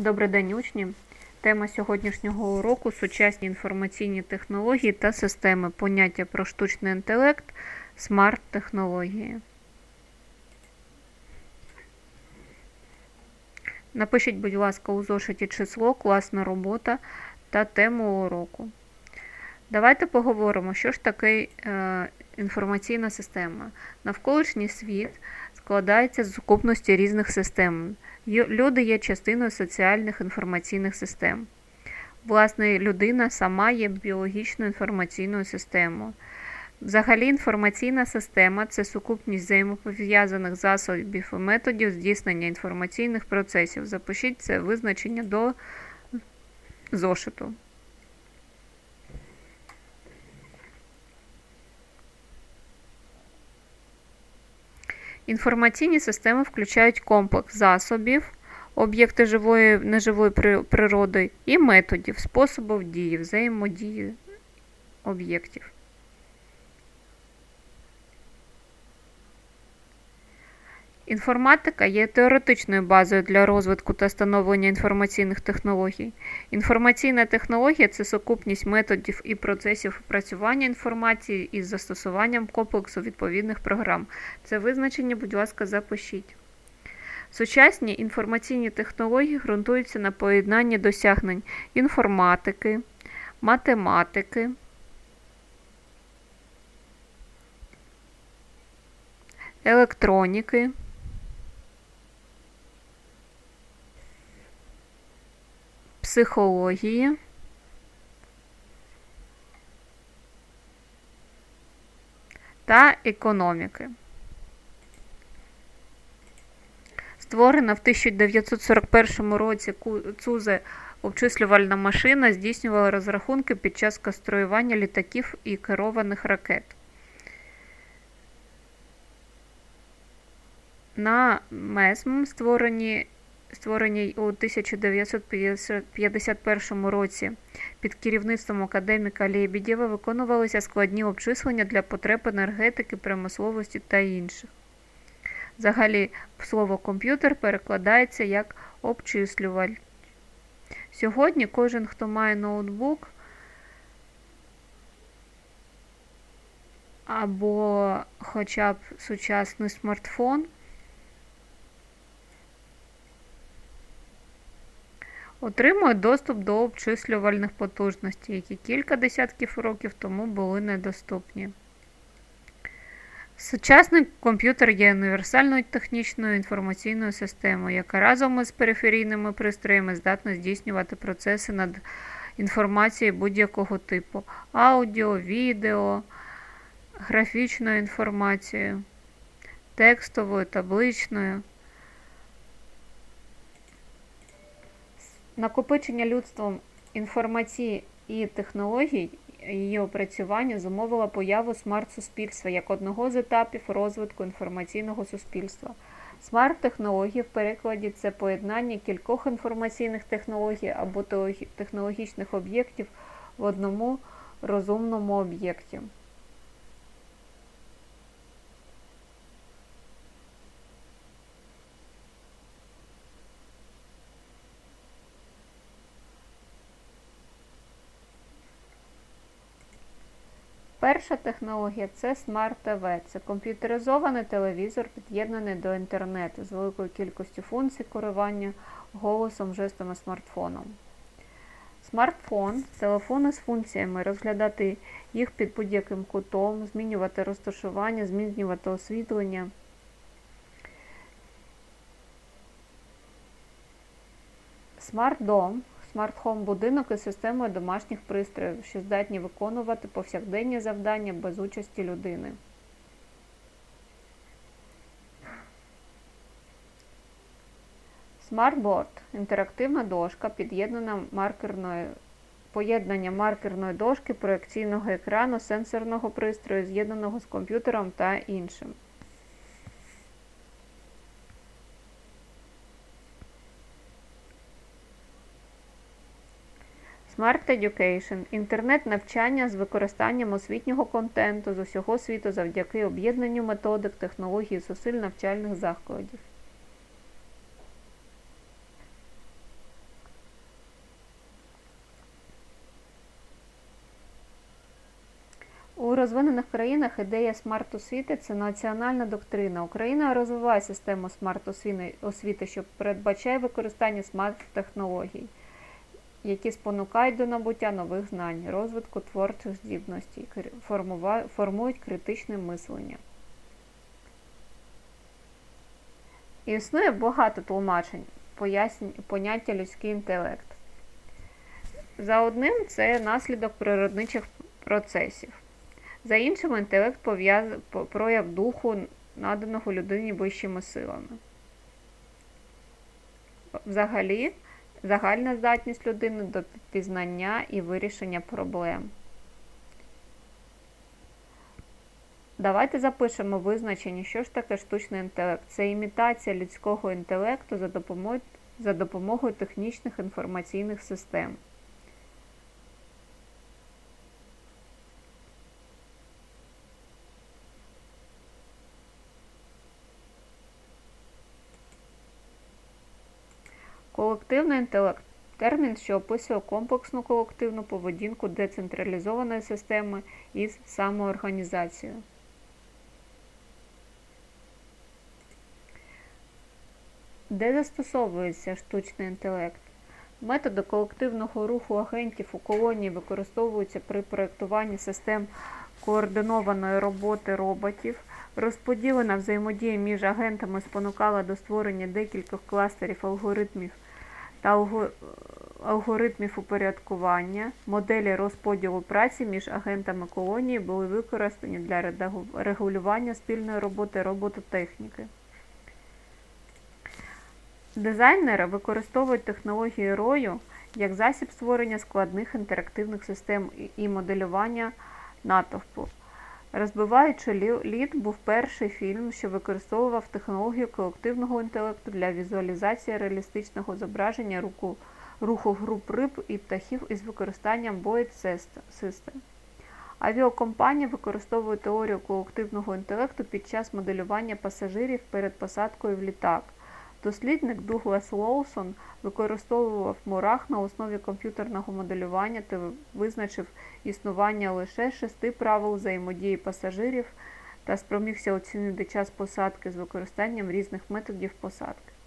Добрий день, учні. Тема сьогоднішнього уроку сучасні інформаційні технології та системи, поняття про штучний інтелект, смарт-технології. Напишіть, будь ласка, у зошиті число, класна робота та тему уроку. Давайте поговоримо, що ж таке е, інформаційна система. Навколишній світ складається з сукупності різних систем. Люди є частиною соціальних інформаційних систем. Власне, людина сама є біологічною інформаційною системою. Взагалі, інформаційна система це сукупність взаємопов'язаних засобів і методів здійснення інформаційних процесів. Запишіть це визначення до зошиту. Інформаційні системи включають комплекс засобів, об'єкти живої неживої природи і методів, способів дії, взаємодії об'єктів. Інформатика є теоретичною базою для розвитку та становлення інформаційних технологій. Інформаційна технологія це сукупність методів і процесів опрацювання інформації із застосуванням комплексу відповідних програм. Це визначення, будь ласка, запишіть. Сучасні інформаційні технології ґрунтуються на поєднанні досягнень інформатики, математики, електроніки, психології, та економіки. Створена в 1941 році Цузе обчислювальна машина здійснювала розрахунки під час конструювання літаків і керованих ракет. На МЕСМ, створені, створеній у 1951 році під керівництвом академіка Лєбідєва, виконувалися складні обчислення для потреб енергетики, промисловості та інших. Взагалі, слово комп'ютер перекладається як обчислюваль. Сьогодні кожен, хто має ноутбук або хоча б сучасний смартфон, отримує доступ до обчислювальних потужностей, які кілька десятків років тому були недоступні. Сучасний комп'ютер є універсальною технічною інформаційною системою, яка разом із периферійними пристроями здатна здійснювати процеси над інформацією будь-якого типу: аудіо, відео, графічною інформацією, текстовою, табличною. Накопичення людством інформації і технологій, її опрацювання зумовило появу смарт-суспільства як одного з етапів розвитку інформаційного суспільства. Смарт-технології в перекладі це поєднання кількох інформаційних технологій або технологічних об'єктів в одному розумному об'єкті. Перша технологія це Smart TV. Це комп'ютеризований телевізор, під'єднаний до інтернету з великою кількістю функцій керування голосом, жестом і смартфоном. Смартфон телефони з функціями розглядати їх під будь-яким кутом, змінювати розташування, змінювати освітлення. Смарт-дом смарт-хом будинок із системою домашніх пристроїв, що здатні виконувати повсякденні завдання без участі людини. Смартборд інтерактивна дошка, під'єднана маркерною поєднання маркерної дошки, проекційного екрану, сенсорного пристрою, з'єднаного з комп'ютером та іншим. Smart Education інтернет-навчання з використанням освітнього контенту з усього світу завдяки об'єднанню методик, технологій, зусиль навчальних закладів. У розвинених країнах ідея смарт-освіти це національна доктрина. Україна розвиває систему смарт-освіти, що передбачає використання смарт-технологій які спонукають до набуття нових знань, розвитку творчих здібностей, формують критичне мислення. Існує багато тлумачень пояснень поняття людський інтелект. За одним це наслідок природничих процесів. За іншим інтелект прояв духу, наданого людині вищими силами. Взагалі, загальна здатність людини до пізнання і вирішення проблем. Давайте запишемо визначення, що ж таке штучний інтелект. Це імітація людського інтелекту за допомогою, за допомогою технічних інформаційних систем. Колективний інтелект термін, що описує комплексну колективну поведінку децентралізованої системи із самоорганізацією. Де застосовується штучний інтелект? Методи колективного руху агентів у колонії використовуються при проєктуванні систем координованої роботи роботів. Розподілена взаємодія між агентами спонукала до створення декількох кластерів алгоритмів та алгоритмів упорядкування. Моделі розподілу праці між агентами колонії були використані для регулювання спільної роботи робототехніки. Дизайнери використовують технології рою як засіб створення складних інтерактивних систем і- моделювання натовпу. Розбиваючи лі- лід був перший фільм, що використовував технологію колективного інтелекту для візуалізації реалістичного зображення руху, руху груп риб і птахів із використанням Boyd System. Авіакомпанії використовують теорію колективного інтелекту під час моделювання пасажирів перед посадкою в літак. Дослідник Дуглас Лоусон використовував мурах на основі комп'ютерного моделювання та визначив існування лише шести правил взаємодії пасажирів та спромігся оцінити час посадки з використанням різних методів посадки.